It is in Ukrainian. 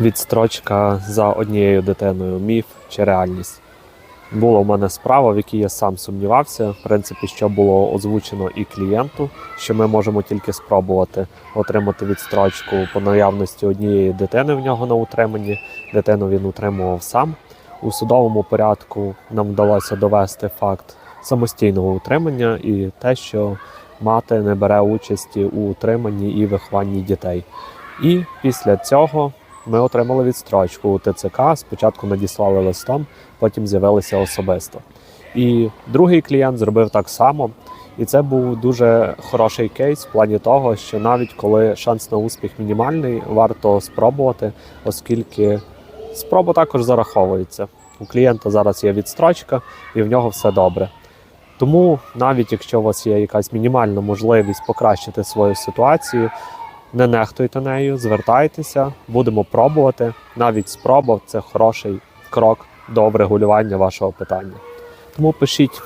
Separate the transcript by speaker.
Speaker 1: Відстрочка за однією дитиною міф чи реальність. Була в мене справа, в якій я сам сумнівався. В принципі, що було озвучено і клієнту, що ми можемо тільки спробувати отримати відстрочку по наявності однієї дитини в нього на утриманні. Дитину він утримував сам. У судовому порядку нам вдалося довести факт самостійного утримання і те, що мати не бере участі у утриманні і вихованні дітей. І після цього ми отримали відстрочку у ТЦК. Спочатку надіслали листом, потім з'явилися особисто. І другий клієнт зробив так само. І це був дуже хороший кейс в плані того, що навіть коли шанс на успіх мінімальний, варто спробувати, оскільки спроба також зараховується. У клієнта зараз є відстрочка, і в нього все добре. Тому навіть якщо у вас є якась мінімальна можливість покращити свою ситуацію, не нехтуйте нею, звертайтеся, будемо пробувати. Навіть спроба це хороший крок до врегулювання вашого питання. Тому пишіть